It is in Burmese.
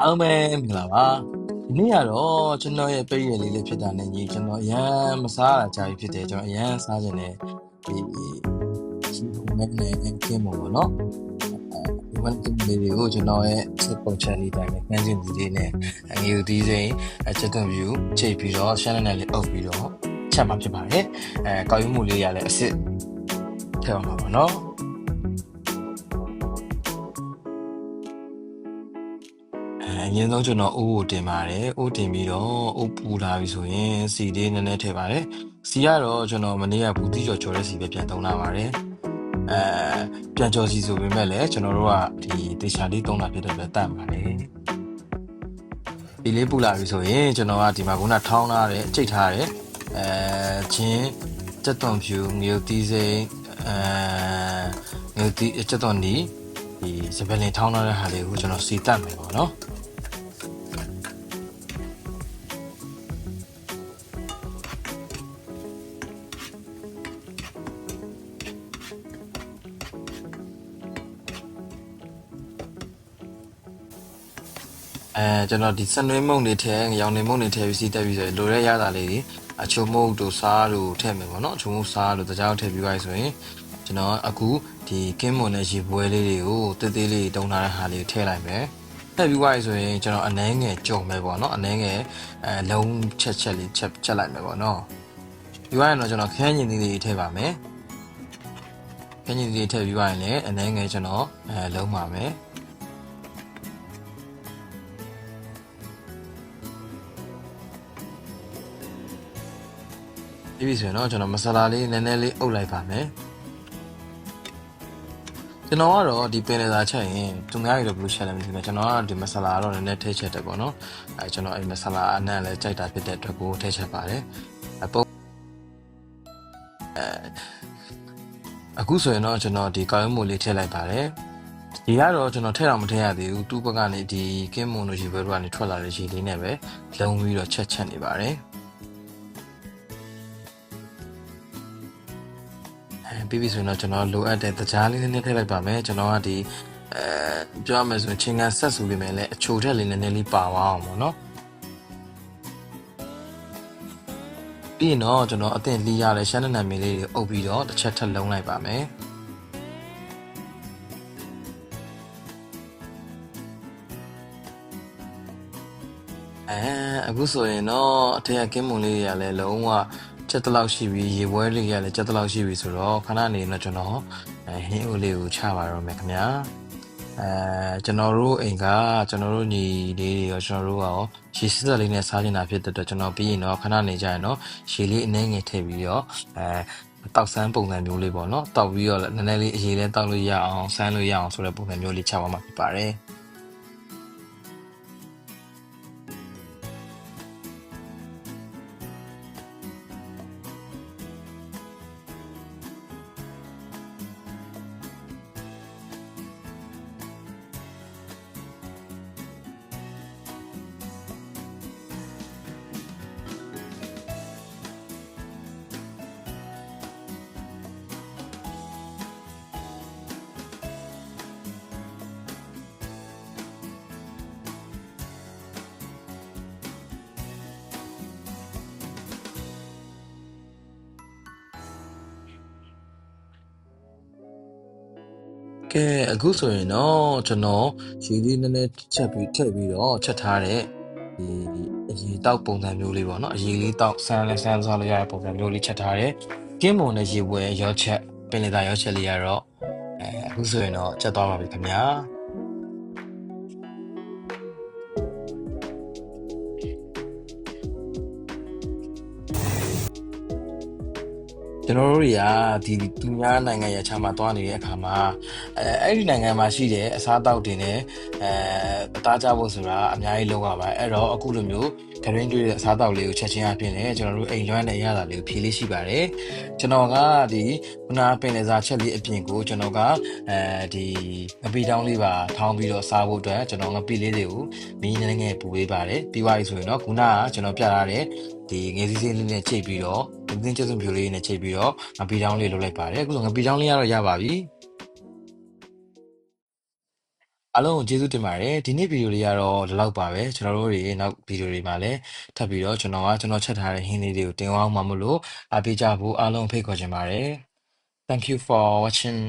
အားလုံးပဲမင်္ဂလာပါဒီနေ့ကတော့ကျွန်တော်ရဲ့ပိတ်ရလေးလေးဖြစ်တာနဲ့ညီကျွန်တော်အရန်မစားတာကြာပြီဖြစ်တယ်ကျွန်တော်အရန်စားခြင်းနဲ့ဒီချီပုံနဲ့နဲ့ကင်းပုံပေါ့နော်ဒီဝန်တင်လေးတွေကိုကျွန်တော်ရဲ့ set ပုံချက်လေးတိုင်းနဲ့နှမ်းခြင်းဒီလေးနဲ့အငယ်ဒီစိမ်းအချက်သွင်း view ချိန်ပြီးတော့ channel နဲ့လေးအုပ်ပြီးတော့ချက်မှာဖြစ်ပါတယ်အဲကောက်ယူမှုလေးရလဲအစ်စ်ထည့်အောင်ပါပေါ့နော် အဲအရင်ဆုံးကျွန်တော်အိုးကိုတင်ပါတယ်အိုးတင်ပြီးတော့အိုးပူလာပြီဆိုရင်စီလေးနည်းနည်းထည့်ပါတယ်စီကတော့ကျွန်တော်မနေ့ကဘူးတိကျော်ကျော်တဲ့စီပဲပြန်သုံးလာပါတယ်အဲပြန်ကျော်စီဆိုပေမဲ့လည်းကျွန်တော်တို့ကဒီတေချာလေးသုံးတာဖြစ်တဲ့အတွက်တတ်ပါတယ်ဒီလေးပူလာပြီဆိုရင်ကျွန်တော်ကဒီမှာခုနထောင်းထားတဲ့ကြိတ်ထားတဲ့အဲချင်းစက်သွန်ဖြူငရုတ်သီးစိမ်းအဲငရုတ်သီးစက်သွန်ဒီဒီစပယ်လင်ထောင်းထားတဲ့ဟာလေးကိုကျွန်တော်စီတတ်မယ်ပေါ့နော် အဲကျွန်တော်ဒီစနွေးမုံတွေထဲရောင်နေမုံတွေထဲပြီးစီးတက်ပြီးဆိုရင်လိုရဲရတာလေးတွေအချုံမုံတို့စားတို့ထည့်မယ်ပေါ့နော်အချုံမုံစားတို့တကြားထည့်ပြီးသွားပြီဆိုရင်ကျွန်တော်အခုဒီကင်းမွန်တဲ့ရေပွဲလေးတွေကိုတေးသေးလေးတုံးထားတဲ့ဟာလေးကိုထည့်လိုက်မယ်ထည့်ပြီးသွားပြီဆိုရင်ကျွန်တော်အနှဲငယ်ကြုံမယ်ပေါ့နော်အနှဲငယ်အဲလုံးချက်ချက်လေးချက်ချက်လိုက်မယ်ပေါ့နော်ပြီးသွားရင်တော့ကျွန်တော်ခန်းညင်သေးလေးထည့်ပါမယ်ခန်းညင်သေးလေးထည့်ပြီးသွားရင်လည်းအနှဲငယ်ကျွန်တော်အဲလုံးပါမယ် ပြီးပြီဆိုရင်တော့ကျွန်တော်မဆလာလေးနည်းနည်းလေးအုပ်လိုက်ပါမယ်ကျွန်တော်ကတော့ဒီပင်လယ်စာချက်ရင်သူများတွေတော့ဘယ်လိုချက်လဲမသိဘူးကျွန်တော်ကဒီမဆလာတော့နည်းနည်းထည့်ချက်တယ်ပေါ့နော်အဲကျွန်တော်အဲ့မဆလာအနံ့လည်းကြိုက်တာဖြစ်တဲ့အတွက်ကိုထည့်ချက်ပါတယ်အပုံအဲအခုဆိုရင်တော့ကျွန်တော်ဒီကောင်းရုံးမိုလေးထည့်လိုက်ပါတယ်ဒီကတော့ကျွန်တော်ထည့်တော့မထည့်ရသေးဘူးသူ့ဘက်ကနေဒီကင်းမွန်တို့ရေဘဲတို့ကနေထွက်လာတဲ့ရေလေးနဲ့ပဲလုံပြီးတော့ချက်ချက်နေပါတယ် ပြီးပြီဆိုရင်တော့ကျွန်တော်လိုအပ်တဲ့တကြားလေးနည်းနည်းထည့်လိုက်ပါမယ်ကျွန်တော်ကဒီအဲပြောရမယ်ဆိုရင်ချင်းကန်ဆက်ဆူလေးမယ်လဲအချိုထက်လေးနည်းနည်းလေးပါသွားအောင်ပေါ့နော်ပြီးရင်တော့ကျွန်တော်အသင့်လီးရတဲ့ရှမ်းနံမေလေးတွေအုပ်ပြီးတော့တစ်ချက်ထပ်လုံးလိုက်ပါမယ်အဲအခုဆိုရင်တော့အထက်ကကင်းမွန်လေးတွေကလည်းလုံးဝ ချက်တလောက်ရှိပြီရေပွဲလေးတွေကလည်းချက်တလောက်ရှိပြီဆိုတော့ခဏနေတော့ကျွန်တော်အဲဟင်းအိုလေးကိုချပါတော့မယ်ခင်ဗျာအဲကျွန်တော်တို့အိမ်ကကျွန်တော်တို့ညီလေးတွေရောကျွန်တော်တို့ကရောရေစစ်စစ်လေးနဲ့စားနေတာဖြစ်တဲ့အတွက်ကျွန်တော်ပြီးရင်တော့ခဏနေကြရင်တော့ရေလေးအနှဲငယ်ထည့်ပြီးတော့အဲတောက်ဆန်းပုံစံမျိုးလေးပေါ့နော်တောက်ပြီးတော့လည်းနည်းနည်းလေးအရေးလဲတောက်လို့ရအောင်ဆန်းလို့ရအောင်ဆိုတဲ့ပုံစံမျိုးလေးချပါမှာဖြစ်ပါတယ် ကဲအခုဆိုရင်တော့ကျွန်တော်ရေလေးနည်းနည်းချက်ပြီးထည့်ပြီးတော့ချက်ထားတဲ့ဒီအရေတောက်ပုံစံမျိုးလေးပေါ့နော်အရေလေးတောက်ဆန်းလဲဆန်းစားလို့ရတဲ့ပုံစံမျိုးလေးချက်ထားတဲ့ကင်းမွန်တဲ့ရေပွဲရောချက်ပင်လယ်သားရောချက်လေးရတော့အဲအခုဆိုရင်တော့ချက်သွားပါပြီခင်ဗျာ ကျွန်တော်တို့တွေကဒီသူများနိုင်ငံရဲ့အခြားမှာတွားနေတဲ့အခါမှာအဲအဲ့ဒီနိုင်ငံမှာရှိတဲ့အစားအသောက်တွေနဲ့အဲအသားကြဖို့ဆိုတာအများကြီးလောက်ရပါတယ်အဲ့တော့အခုလိုမျိုးဂရင်းတွေတဲ့အစားအသောက်လေးကိုချက်ချင်းအပြင်လည်းကျွန်တော်တို့အိမ်လွမ်းနဲ့ရတာလေးကိုဖြေလေးရှိပါတယ်ကျွန်တော်ကဒီခုနပင်လယ်စာချက်လေးအပြင်ကိုကျွန်တော်ကအဲဒီငပိတောင်းလေးပါထောင်းပြီးတော့စားဖို့အတွက်ကျွန်တော်ငပိလေးတွေကိုမီးနည်းငယ်ပူပေးပါတယ်ပြီးသွားပြီဆိုရင်တော့ခုနကကျွန်တော်ပြထားတဲ့ ဒီငယ်စည်းစည်းလေးနဲ့ချိန်ပြီးတော့ဒီသင်းကျစုံဖြူလေးနဲ့ချိန်ပြီးတော့ငပိတောင်းလေးလုပ်လိုက်ပါတယ်အခုဆိုငပိတောင်းလေးကတော့ရပါပြီအားလုံးကိုကျေးဇူးတင်ပါတယ်ဒီနေ့ဗီဒီယိုလေးကတော့ဒီလောက်ပါပဲကျွန်တော်တို့တွေနောက်ဗီဒီယိုတွေမှာလည်းထပ်ပြီးတော့ကျွန်တော်ကကျွန်တော်ချက်ထားတဲ့ဟင်းလေးတွေကိုတင်အောင်မှာမလို့အားပေးကြဖို့အားလုံးဖိတ်ခေါ်ချင်ပါတယ် Thank you for watching